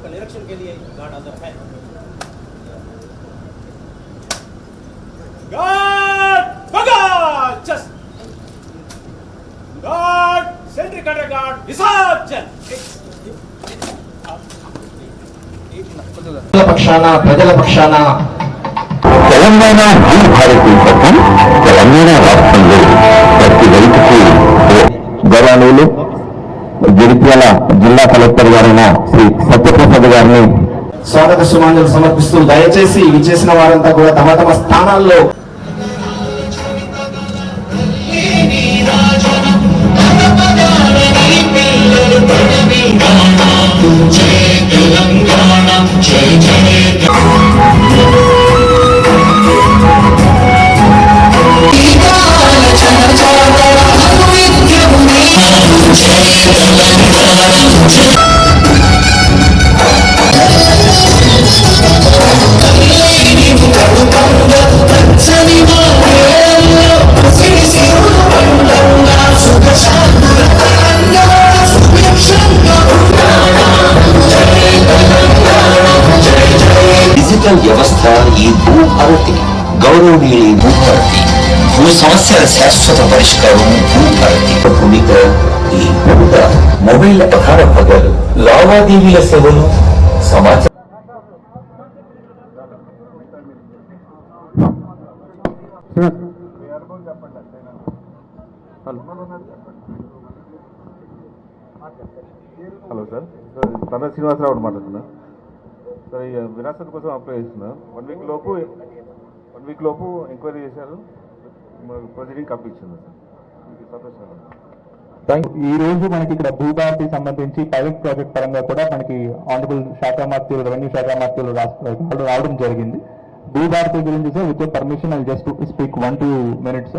श्रीमान आपका निरीक्षण के लिए गार्ड हाजिर है गार्ड भगात चस गार्ड सेंट्री कटर गार्ड विसर्जन ప్రజల పక్షాన ప్రజల పక్షాన తెలంగాణ భూ భారతి చట్టం తెలంగాణ రాష్ట్రంలో ప్రతి రైతుకు గౌరవనీయులు జగిత్యాల జిల్లా కలెక్టర్ గారైన శ్రీ సత్యప్రసాద్ గారిని స్వాగత సుమాంజలు సమర్పిస్తూ దయచేసి విచ్చేసిన వారంతా కూడా తమ తమ స్థానాల్లో డిజిటల్ వ్యవస్థ ఈ భూ గౌరవనీయులు భూభారతి. భూ సమస్యల శాశ్వత పరిష్కారం భూభారతి. భూమిక ఈ భూమిక మొబైల్ ప్రధాన భాగాలు లావాదేవీల సేవలు సమాచారం. Hello sir. సార్ తన శ్రీనివాసరావు అని మాట్లాడుతున్నా. సార్ ఈ విరాసత్ కోసం అప్లై చేస్తున్నా. వన్ వీక్ లోపు వన్ వీక్ లోపు ఎంక్వైరీ చేశారు. Proceeding complete sir. మీకు సంతోషం ఈ రోజు మనకి ఇక్కడ భూభారతి సంబంధించి పైలట్ ప్రాజెక్ట్ పరంగా కూడా మనకి ఆనరబుల్ శాఖ మార్తీలు రెవెన్యూ శాఖ మార్తీలు రాష్ట్ర రావడం జరిగింది. భూభారతి గురించి sir with permission I just speak one two minutes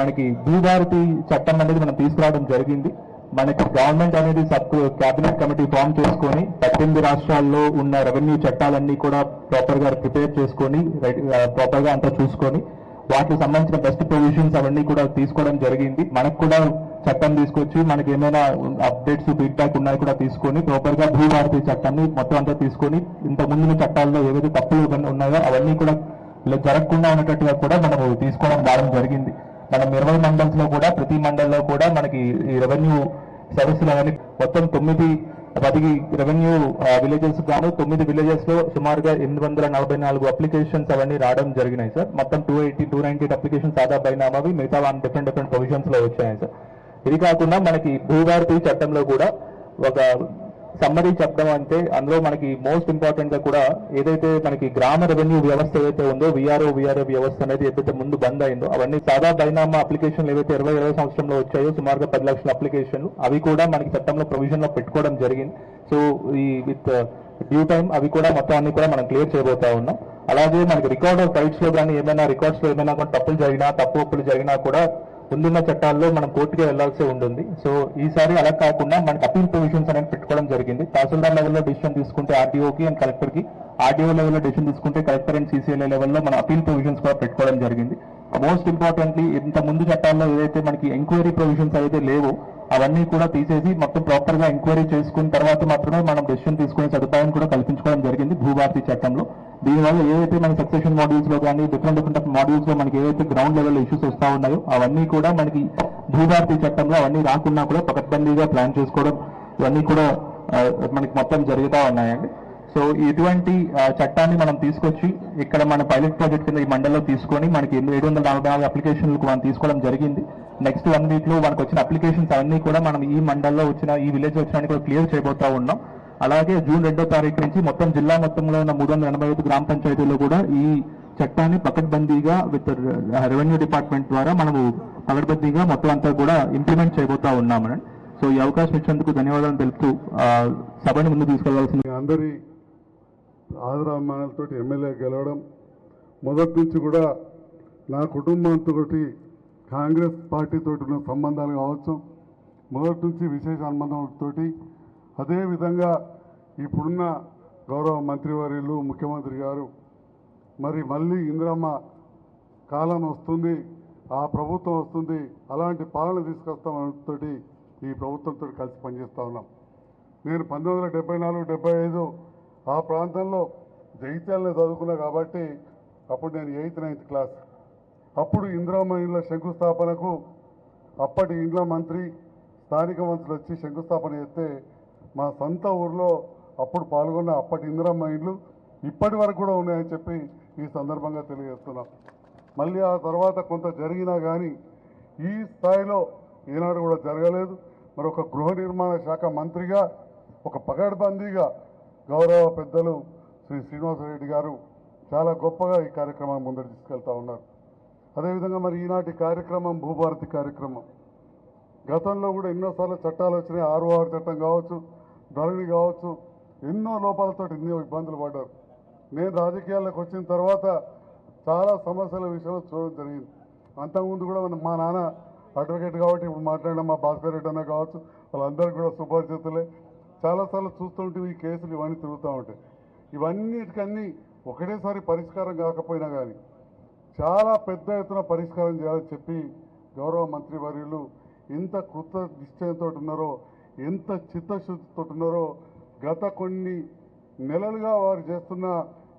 మనకి భూభారతి చట్టం అనేది మనం తీసుకురావడం జరిగింది. మనకి గవర్నమెంట్ అనేది సబ్ కేబినెట్ కమిటీ ఫామ్ చేసుకొని పద్దెనిమిది రాష్ట్రాల్లో ఉన్న రెవెన్యూ చట్టాలన్నీ కూడా ప్రాపర్గా ప్రిపేర్ చేసుకొని ప్రాపర్గా అంతా చూసుకొని వాటికి సంబంధించిన బెస్ట్ ప్రొవిజన్స్ అవన్నీ కూడా తీసుకోవడం జరిగింది. మనకు కూడా చట్టం తీసుకొచ్చి మనకి ఏమైనా అప్డేట్స్ ఫీడ్బ్యాక్ ఉన్నాయి కూడా తీసుకొని ప్రాపర్గా భూభారతి చట్టాన్ని మొత్తం అంతా తీసుకొని ఇంత ముందున్న చట్టాల్లో ఏవైతే తప్పులు ఉన్నాయో అవన్నీ కూడా జరగకుండా ఉన్నట్టుగా కూడా మనము తీసుకోవడం రావడం జరిగింది. మనం ఇరవై మండల్స్లో కూడా ప్రతి మండల్లో కూడా మనకి ఈ రెవెన్యూ సర్వీసులు అవన్నీ మొత్తం తొమ్మిది పది రెవెన్యూ విలేజెస్ గాను తొమ్మిది విలేజెస్లో సుమారుగా ఎనిమిది వందల నలభై నాలుగు అప్లికేషన్స్ అవన్నీ రావడం జరిగినాయి సార్ మొత్తం two eighty two ninety applications ఆదా అవి మిగతా వన్ డిఫరెంట్ డిఫరెంట్ ప్రొవిజన్స్లో వచ్చాయి సార్ ఇది కాకుండా మనకి భూభారతి చట్టంలో కూడా ఒక సమ్మరీ చెప్పడం అంటే అందులో మనకి మోస్ట్ ఇంపార్టెంట్గా కూడా ఏదైతే మనకి గ్రామ రెవెన్యూ వ్యవస్థ ఏదైతే ఉందో విఆర్ఓ విఆర్ఓ వ్యవస్థ అనేది ఏదైతే ముందు బంద్ అయిందో అవన్నీ సాదా బైనామా అప్లికేషన్లు ఏవైతే ఇరవై ఇరవై సంవత్సరంలో వచ్చాయో సుమారుగా పది లక్షల అప్లికేషన్లు అవి కూడా మనకి చట్టంలో ప్రొవిజన్లో పెట్టుకోవడం జరిగింది. సో ఈ విత్ డ్యూ టైం అవి కూడా మొత్తం అన్ని కూడా మనం క్లియర్ చేయబోతా ఉన్నాం. అలాగే మనకి రికార్డ్ ఆఫ్ రైట్స్లో కానీ ఏమైనా రికార్డ్స్లో ఏమైనా కూడా తప్పులు జరిగినా తప్పు ఒప్పులు జరిగినా కూడా ముందున్న చట్టాల్లో మనం కోర్టుకి వెళ్ళాల్సి ఉంటుంది. సో ఈసారి అలా కాకుండా మనకి అపీల్ ప్రొవిజన్స్ అనేది పెట్టుకోవడం జరిగింది. తహసీల్దార్ లెవెల్లో డిసిషన్ తీసుకుంటే ఆర్డీఓకి అండ్ కలెక్టర్కి ఆర్డీఓ లెవెల్లో డిసిషన్ తీసుకుంటే కలెక్టర్ అండ్ సీసీఎల్ఏ లెవెల్లో మనం అపీల్ ప్రొవిజన్స్ కూడా పెట్టుకోవడం జరిగింది. మోస్ట్ ఇంపార్టెంట్లీ ఇంత ముందు చట్టాల్లో ఏదైతే మనకి ఎంక్వైరీ ప్రొవిజన్స్ అయితే లేవో అవన్నీ కూడా తీసేసి మొత్తం ప్రాపర్గా ఎంక్వైరీ చేసుకున్న తర్వాత మాత్రమే మనం డెసిషన్ తీసుకునే సదుపాయం కూడా కల్పించుకోవడం జరిగింది భూభారతి చట్టంలో. దీనివల్ల ఏదైతే మన సక్సెషన్ మాడ్యూల్స్లో కానీ డిఫరెంట్ డిఫరెంట్ మాడ్యూల్స్లో మనకి ఏవైతే గ్రౌండ్ లెవెల్ ఇష్యూస్ వస్తా ఉన్నాయో అవన్నీ కూడా మనకి భూభారతి చట్టంలో అవన్నీ రాకుండా కూడా పకడ్బందీగా ప్లాన్ చేసుకోవడం ఇవన్నీ కూడా మనకి మొత్తం జరుగుతూ ఉన్నాయండి. సో ఇటువంటి చట్టాన్ని మనం తీసుకొచ్చి ఇక్కడ మన పైలట్ ప్రాజెక్ట్ కింద ఈ మండలంలో తీసుకొని మనకి ఏడు వందల నలభై నాలుగు అప్లికేషన్లకు మనం తీసుకోవడం జరిగింది. నెక్స్ట్ వన్ వీక్లో మనకు వచ్చిన అప్లికేషన్స్ అన్ని కూడా మనం ఈ మండలంలో వచ్చిన ఈ విలేజ్ వచ్చిన కూడా క్లియర్ చేయబోతా ఉన్నాం. అలాగే జూన్ రెండో తారీఖు నుంచి మొత్తం జిల్లా మొత్తంలో ఉన్న మూడు వందల ఎనభై ఐదు గ్రామ పంచాయతీల్లో కూడా ఈ చట్టాన్ని పకడ్బందీగా విత్ రెవెన్యూ డిపార్ట్మెంట్ ద్వారా మనము పకడ్బందీగా మొత్తం అంతా కూడా ఇంప్లిమెంట్ చేయబోతా ఉన్నామని సో ఈ అవకాశం ఇచ్చినందుకు ధన్యవాదాలు తెలుపుతూ సభని ముందు తీసుకెళ్ళాల్సింది. అందరి ఆదరామానాలతో ఎమ్మెల్యే గెలవడం మొదటి నుంచి కూడా నా కుటుంబంతో కాంగ్రెస్ పార్టీతో ఉన్న సంబంధాలు కావచ్చు మొదటి నుంచి విశేష అనుబంధంతో అదేవిధంగా ఇప్పుడున్న గౌరవ మంత్రివర్యులు ముఖ్యమంత్రి గారు మరి మళ్ళీ ఇందిరమ్మ కాలం వస్తుంది ఆ ప్రభుత్వం వస్తుంది అలాంటి పాలన తీసుకొస్తామని ఈ ప్రభుత్వంతో కలిసి పనిచేస్తూ ఉన్నాం. నేను పంతొమ్మిది వందల డెబ్బై నాలుగు డెబ్బై ఐదు ఆ ప్రాంతంలో జైత్యాలను చదువుకున్నా కాబట్టి అప్పుడు నేను ఎయిత్ నైన్త్ క్లాస్ అప్పుడు ఇందిరామ ఇండ్ల శంకుస్థాపనకు అప్పటి ఇండ్ల మంత్రి స్థానిక మంత్రులు వచ్చి శంకుస్థాపన చేస్తే మా సొంత ఊర్లో అప్పుడు పాల్గొన్న అప్పటి ఇందిరమ్మ ఇండ్లు ఇప్పటి వరకు కూడా ఉన్నాయని చెప్పి ఈ సందర్భంగా తెలియజేస్తున్నాం. మళ్ళీ ఆ తర్వాత కొంత జరిగినా కానీ ఈ స్థాయిలో ఈనాడు కూడా జరగలేదు. మరి ఒక గృహ నిర్మాణ శాఖ మంత్రిగా ఒక పగడ్బందీగా గౌరవ పెద్దలు శ్రీ శ్రీనివాసరెడ్డి గారు చాలా గొప్పగా ఈ కార్యక్రమాన్ని ముందరు తీసుకెళ్తా ఉన్నారు. అదేవిధంగా మరి ఈనాటి కార్యక్రమం భూభారతి కార్యక్రమం. గతంలో కూడా ఎన్నోసార్లు చట్టాలు వచ్చినాయి. ఆరు ఆరు చట్టం కావచ్చు ధరణి కావచ్చు ఎన్నో లోపాలతో ఎన్నో ఇబ్బందులు పడ్డారు. నేను రాజకీయాల్లోకి వచ్చిన తర్వాత చాలా సమస్యల విషయంలో చూడడం జరిగింది. అంతకుముందు కూడా మన- మా నాన్న అడ్వకేట్ కాబట్టి ఇప్పుడు మాట్లాడిన మా భాస్కర్ రెడ్డి అన్న కావచ్చు వాళ్ళందరూ కూడా సుపరిచితులే చాలాసార్లు చూస్తుంటే ఈ కేసులు ఇవన్నీ తిరుగుతూ ఉంటాయి. ఇవన్నిటికన్నీ ఒకటేసారి పరిష్కారం కాకపోయినా కానీ చాలా పెద్ద ఎత్తున పరిష్కారం చేయాలని చెప్పి గౌరవ మంత్రి వర్యులు ఎంత కృత నిశ్చయంతో ఉన్నారో ఎంత చిత్తశుద్ధితో ఉన్నారో గత కొన్ని నెలలుగా వారు చేస్తున్న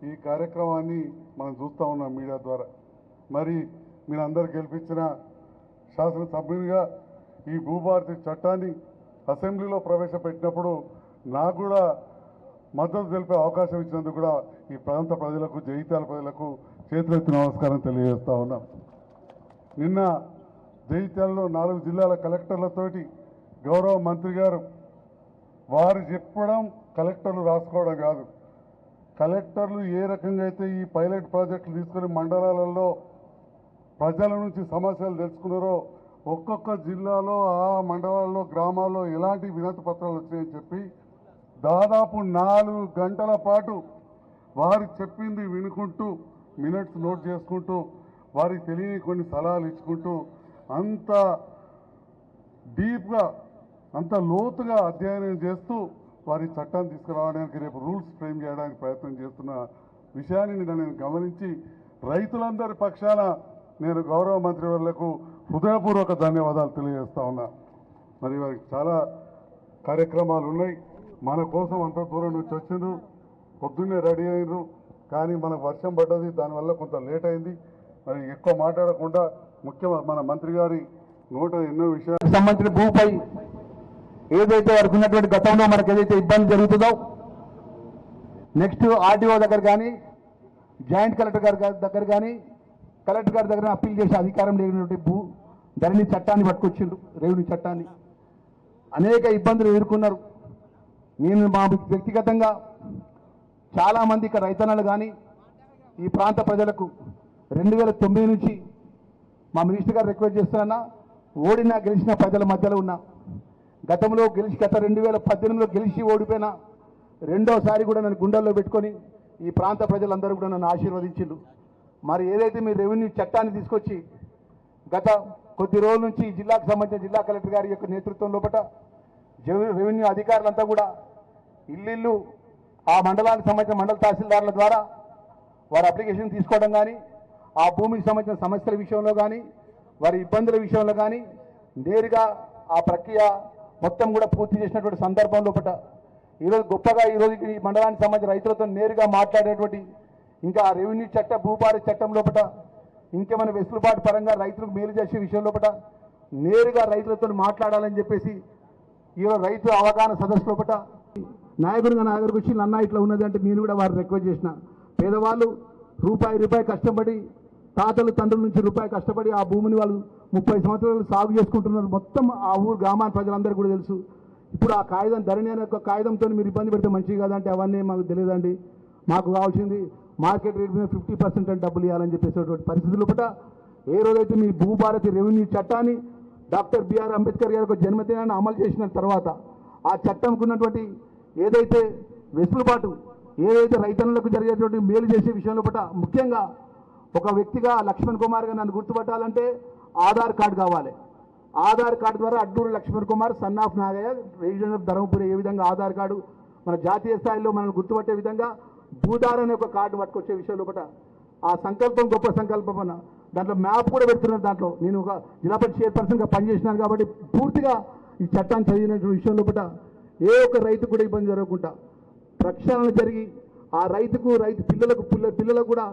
ఈ కార్యక్రమాన్ని మనం చూస్తూ ఉన్నాం మీడియా ద్వారా. మరి మీరందరూ గెలిపించిన శాసనసభ్యునిగా ఈ భూభారతి చట్టాన్ని అసెంబ్లీలో ప్రవేశపెట్టినప్పుడు నాకు కూడా మద్దతు తెలిపే అవకాశం ఇచ్చినందుకు కూడా ఈ ప్రాంత ప్రజలకు జైత్యాల ప్రజలకు చేతులెత్తి నమస్కారం తెలియజేస్తా ఉన్నాం. నిన్న జైత్యాలలో నాలుగు జిల్లాల కలెక్టర్లతోటి గౌరవ మంత్రి గారు వారు చెప్పడం కలెక్టర్లు రాసుకోవడం కాదు. కలెక్టర్లు ఏ రకంగా అయితే ఈ పైలట్ ప్రాజెక్టులు తీసుకుని మండలాలలో ప్రజల నుంచి సమస్యలు తెలుసుకున్నారో ఒక్కొక్క జిల్లాలో ఆ మండలాల్లో గ్రామాల్లో ఎలాంటి వినతి పత్రాలు వచ్చాయని చెప్పి దాదాపు నాలుగు గంటల పాటు వారు చెప్పింది వినుకుంటూ మినిట్స్ నోట్ చేసుకుంటూ వారికి తెలియని కొన్ని సలహాలు ఇచ్చుకుంటూ అంత డీప్గా అంత లోతుగా అధ్యయనం చేస్తూ వారి చట్టాన్ని తీసుకురావడానికి రేపు రూల్స్ ఫ్రేమ్ చేయడానికి ప్రయత్నం చేస్తున్న విషయాన్ని నేను గమనించి రైతులందరి పక్షాన నేను గౌరవ మంత్రి వర్లకు హృదయపూర్వక ధన్యవాదాలు తెలియజేస్తా ఉన్నా. మరి వారికి చాలా కార్యక్రమాలు ఉన్నాయి. మన కోసం అంత దూరం నుంచి వచ్చిండ్రు. పొద్దున్నే రెడీ అయినరు. కానీ మనకు వర్షం పడ్డది దానివల్ల కొంత లేట్ అయింది. మరి ఎక్కువ మాట్లాడకుండా ముఖ్య మన మంత్రి గారి నోట ఎన్నో విషయాలు. సంబంధించిన భూమిపై ఏదైతే వరకు ఉన్నటువంటి గతంలో మనకు ఏదైతే ఇబ్బంది జరుగుతుందో నెక్స్ట్ ఆర్డీఓ దగ్గర కానీ జాయింట్ కలెక్టర్ గారి గారి దగ్గర కానీ కలెక్టర్ గారి దగ్గర అప్పీల్ చేసే అధికారం లేనటువంటి భూ ధరణి చట్టాన్ని పట్టుకొచ్చిండ్రు రెవెన్యూ చట్టాన్ని. అనేక ఇబ్బందులు ఎదుర్కొన్నారు. నేను మా వ్యక్తిగతంగా చాలామంది ఇక్కడ రైతన్నలు కానీ ఈ ప్రాంత ప్రజలకు రెండు వేల తొమ్మిది నుంచి మా మినిస్టర్ గారు రిక్వెస్ట్ చేస్తున్నా ఓడినా గెలిచిన ప్రజల మధ్యలో ఉన్నా. గతంలో గెలిచి గత రెండు వేల పద్దెనిమిదిలో గెలిచి ఓడిపోయినా రెండోసారి కూడా నన్ను గుండెల్లో పెట్టుకొని ఈ ప్రాంత ప్రజలందరూ కూడా నన్ను ఆశీర్వదించిండ్రు. మరి ఏదైతే మీ రెవెన్యూ చట్టాన్ని తీసుకొచ్చి గత కొద్ది రోజుల నుంచి ఈ జిల్లాకు సంబంధించిన జిల్లా కలెక్టర్ గారి యొక్క నేతృత్వం లోపల రెవెన్యూ అధికారులంతా కూడా ఇల్లు ఆ మండలానికి సంబంధించిన మండల తహసీల్దారుల ద్వారా వారి అప్లికేషన్ తీసుకోవడం కానీ ఆ భూమికి సంబంధించిన సమస్యల విషయంలో కానీ వారి ఇబ్బందుల విషయంలో కానీ నేరుగా ఆ ప్రక్రియ మొత్తం కూడా పూర్తి చేసినటువంటి సందర్భం లోపల ఈరోజు గొప్పగా ఈరోజు ఈ మండలానికి సంబంధించిన రైతులతో నేరుగా మాట్లాడేటువంటి ఇంకా రెవెన్యూ చట్ట భూపారి చట్టం లోపల ఇంకేమైనా వెసులుబాటు పరంగా రైతులకు మేలు చేసే విషయం లోపల నేరుగా రైతులతో మాట్లాడాలని చెప్పేసి ఈరోజు రైతు అవగాహన సదస్సు లోపల నాయకుడిగా నా దగ్గరకు వచ్చి నన్న ఇట్లా ఉన్నది అంటే నేను కూడా వారు రిక్వెస్ట్ చేసిన. పేదవాళ్ళు రూపాయి రూపాయి కష్టపడి తాతలు తండ్రుల నుంచి రూపాయి కష్టపడి ఆ భూమిని వాళ్ళు ముప్పై సంవత్సరాలు సాగు చేసుకుంటున్నారు. మొత్తం ఆ ఊరు గ్రామాన్ని ప్రజలందరికీ కూడా తెలుసు. ఇప్పుడు ఆ కాగితం ధరణి అనే ఒక కాగితంతో మీరు ఇబ్బంది పెడితే మంచిది కాదంటే అవన్నీ మాకు తెలియదండి. మాకు కావాల్సింది మార్కెట్ రేట్ మీద ఫిఫ్టీ పర్సెంట్ అని డబ్బులు ఇవ్వాలని చెప్పేసేటువంటి పరిస్థితులు పట ఏ రోజైతే మీ భూభారతి రెవెన్యూ చట్టాన్ని డాక్టర్ బిఆర్ అంబేద్కర్ గారి జన్మదినాన్ని అమలు చేసిన తర్వాత ఆ చట్టంకు ఉన్నటువంటి ఏదైతే వెసులుబాటు ఏదైతే రైతన్నులకు జరిగేటువంటి మేలు చేసే విషయంలో పట్ల ముఖ్యంగా ఒక వ్యక్తిగా లక్ష్మణ్ కుమార్గా నన్ను గుర్తుపట్టాలంటే ఆధార్ కార్డు కావాలి. ఆధార్ కార్డు ద్వారా Adduru Lakshman Kumar son of Nagayya reason of Dharmapuri ఏ విధంగా ఆధార్ కార్డు మన జాతీయ స్థాయిలో మనం గుర్తుపట్టే విధంగా భూదార్ అనే ఒక కార్డు పట్టుకొచ్చే విషయంలో పట్ల ఆ సంకల్పం గొప్ప సంకల్పం అన్న దాంట్లో మ్యాప్ కూడా పెడుతున్నారు దాంట్లో నేను ఒక జిల్లా పరిషత్ చైర్పర్సన్గా పనిచేసినాను కాబట్టి పూర్తిగా ఈ చట్టాన్ని చదివిన విషయంలో కూడా ఏ ఒక్క రైతు కూడా ఇబ్బంది జరగకుండా ప్రక్షాళన జరిగి ఆ రైతుకు రైతు పిల్లలకు పిల్ల పిల్లలకు కూడా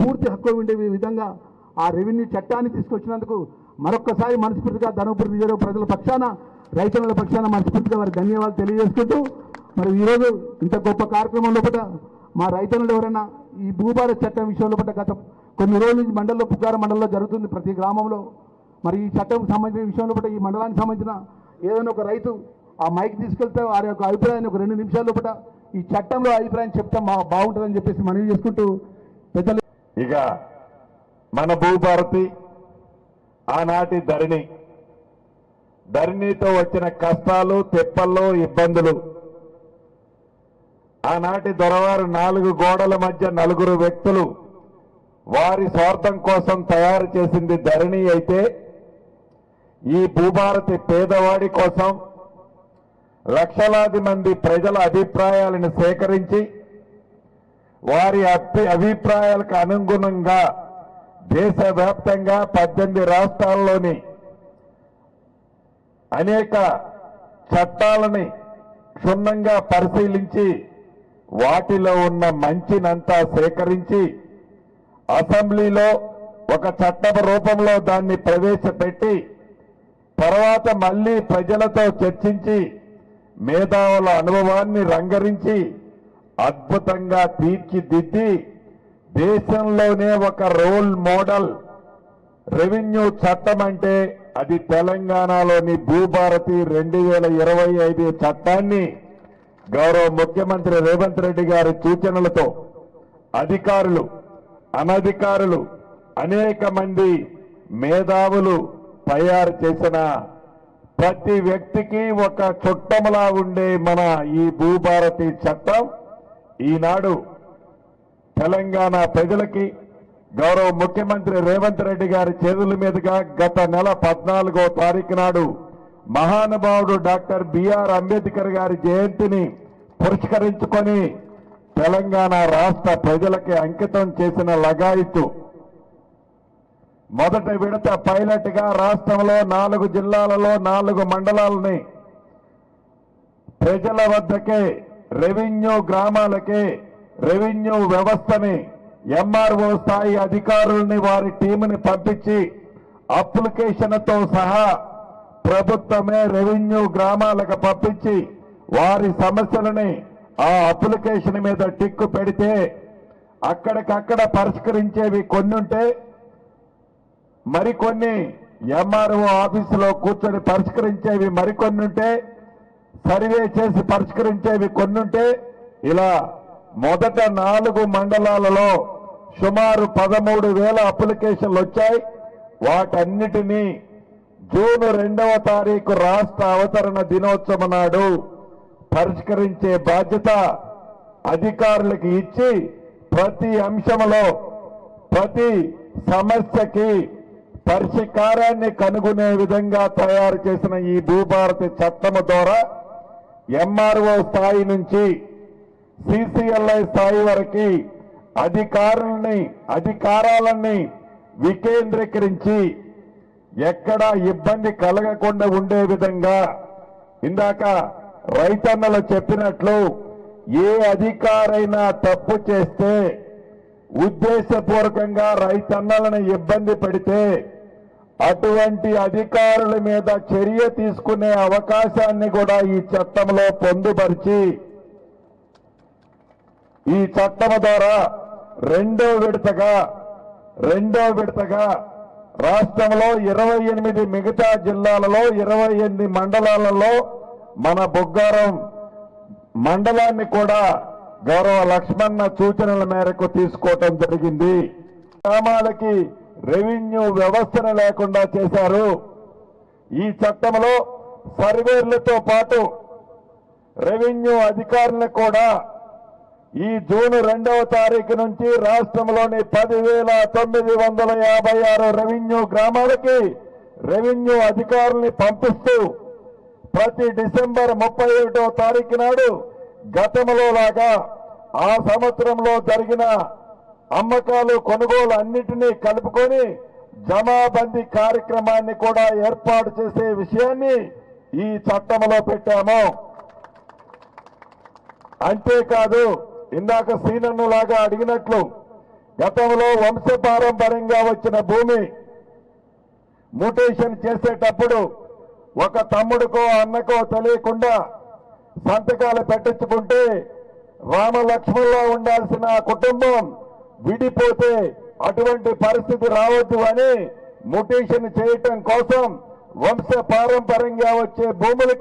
పూర్తి హక్కు ఉండే విధంగా ఆ రెవెన్యూ చట్టాన్ని తీసుకొచ్చినందుకు మరొక్కసారి మనస్ఫూర్తిగా ధర్మపురి నియోజక ప్రజల పక్షాన రైతుల పక్షాన మనస్ఫూర్తిగా వారికి ధన్యవాదాలు తెలియజేసుకుంటూ మరి ఈరోజు ఇంత గొప్ప కార్యక్రమం లోపల మా రైతులు ఎవరైనా ఈ భూభార చట్టం విషయంలో పట్ల గత కొన్ని రోజుల నుంచి మండలంలో పుగ్గార మండలంలో జరుగుతుంది ప్రతి గ్రామంలో. మరి ఈ చట్టం సంబంధించిన విషయంలో పట్ల ఈ మండలానికి సంబంధించిన ఏదైనా ఒక రైతు ఆ మైక్ తీసుకెళ్తే వారి యొక్క అభిప్రాయాన్ని ఒక రెండు నిమిషాల లోపల ఈ చట్టంలో అభిప్రాయం చెప్తే మా బాగుంటుందని చెప్పేసి మనవి చేసుకుంటూ పెద్దలు ఇక మన భూభారతి ఆనాటి ధరణి. ధరణితో వచ్చిన కష్టాలు తెప్పల్లో ఇబ్బందులు. ఆనాటి దొరవారు నాలుగు గోడల మధ్య నలుగురు వ్యక్తులు వారి స్వార్థం కోసం తయారు చేసింది ధరణి అయితే ఈ భూభారతి పేదవాడి కోసం లక్షలాది మంది ప్రజల అభిప్రాయాలను సేకరించి వారి అభి అభిప్రాయాలకు అనుగుణంగా దేశవ్యాప్తంగా పద్దెనిమిది రాష్ట్రాల్లోని అనేక చట్టాలని క్షుణ్ణంగా పరిశీలించి వాటిలో ఉన్న మంచినంతా సేకరించి అసెంబ్లీలో ఒక చట్టపు రూపంలో దాన్ని ప్రవేశపెట్టి తర్వాత మళ్ళీ ప్రజలతో చర్చించి మేధావుల అనుభవాన్ని రంగరించి అద్భుతంగా తీర్చిదిద్ది దేశంలోనే ఒక రోల్ మోడల్. రెవెన్యూ చట్టం అంటే అది తెలంగాణలోని భూభారతి రెండు వేల ఇరవై ఐదు చట్టాన్ని గౌరవ ముఖ్యమంత్రి రేవంత్ రెడ్డి గారి సూచనలతో అధికారులు అనధికారులు అనేక మంది మేధావులు తయారు చేసిన ప్రతి వ్యక్తికి ఒక చుట్టములా ఉండే మన ఈ భూభారతి చట్టం ఈనాడు తెలంగాణ ప్రజలకి గౌరవ ముఖ్యమంత్రి రేవంత్ రెడ్డి గారి చేతుల మీదుగా గత నెల పద్నాలుగో తారీఖు నాడు మహానుభావుడు డాక్టర్ బిఆర్ అంబేద్కర్ గారి జయంతిని పురస్కరించుకొని తెలంగాణ రాష్ట్ర ప్రజలకి అంకితం చేసిన లగాయితు మొదటి విడత పైలట్గా రాష్ట్రంలో నాలుగు జిల్లాలలో నాలుగు మండలాలని ప్రజల వద్దకే రెవెన్యూ గ్రామాలకే రెవెన్యూ వ్యవస్థని ఎంఆర్ఓ స్థాయి అధికారుల్ని వారి టీముని పంపించి అప్లికేషన్తో సహా ప్రభుత్వమే రెవెన్యూ గ్రామాలకు పంపించి వారి సమస్యలని ఆ అప్లికేషన్ మీద టిక్కు పెడితే అక్కడికక్కడ పరిష్కరించేవి కొన్ని ఉంటే మరికొన్ని ఎంఆర్ఓ ఆఫీసులో కూర్చొని పరిష్కరించేవి మరికొన్ని ఉంటే సర్వే చేసి పరిష్కరించేవి కొన్నుంటే ఇలా మొదట నాలుగు మండలాలలో సుమారు పదమూడు వేల అప్లికేషన్లు వచ్చాయి. వాటన్నిటినీ జూన్ రెండవ తారీఖు రాష్ట్ర అవతరణ దినోత్సవం నాడు పరిష్కరించే బాధ్యత అధికారులకు ఇచ్చి ప్రతి అంశంలో ప్రతి సమస్యకి పరిష్కారాన్ని కనుగొనే విధంగా తయారు చేసిన ఈ భూభారతి చట్టము ద్వారా ఎంఆర్ఓ స్థాయి నుంచి సిసిఎల్ఐ స్థాయి వరకు అధికారుల్ని అధికారాలని వికేంద్రీకరించి ఎక్కడా ఇబ్బంది కలగకుండా ఉండే విధంగా ఇందాక రైతన్నలు చెప్పినట్లు ఏ అధికారైనా తప్పు చేస్తే ఉద్దేశపూర్వకంగా రైతన్నలను ఇబ్బంది పెడితే అటువంటి అధికారుల మీద చర్య తీసుకునే అవకాశాన్ని కూడా ఈ చట్టంలో పొందుపరిచి ఈ చట్టం ద్వారా రెండో విడతగా రెండో విడతగా రాష్ట్రంలో ఇరవై ఎనిమిది మిగతా జిల్లాలలో ఇరవై ఎనిమిది మండలాలలో మన బొగ్గారం మండలాన్ని కూడా గౌరవ లక్ష్మణ సూచనల మేరకు తీసుకోవటం జరిగింది. గ్రామాలకి రెవెన్యూ వ్యవస్థను లేకుండా చేశారు. ఈ చట్టంలో సర్వేర్లతో పాటు రెవెన్యూ అధికారులను కూడా ఈ జూన్ రెండవ తారీఖు నుంచి రాష్ట్రంలోని పదివేల తొమ్మిది వందల యాభై ఆరు రెవెన్యూ గ్రామాలకి రెవెన్యూ అధికారుల్ని పంపిస్తూ ప్రతి డిసెంబర్ ముప్పై ఒకటో తారీఖు నాడు గతంలో లాగా ఆ సంవత్సరంలో జరిగిన అమ్మకాలు కొనుగోలు అన్నిటినీ కలుపుకొని జమాబందీ కార్యక్రమాన్ని కూడా ఏర్పాటు చేసే విషయాన్ని ఈ చట్టంలో పెట్టాము. అంతేకాదు ఇందాక సీనన్ను లాగా అడిగినట్లు గతంలో వంశపారంపర్యంగా వచ్చిన భూమి మ్యూటేషన్ చేసేటప్పుడు ఒక తమ్ముడికో అన్నకో తెలియకుండా సంతకాలు పెట్టించుకుంటే రామలక్ష్మణులా ఉండాల్సిన కుటుంబం విడిపోతే అటువంటి పరిస్థితి రావద్దు అని మొటేషన్ చేయటం కోసం వంశ పారంపర్యంగా వచ్చే భూములకి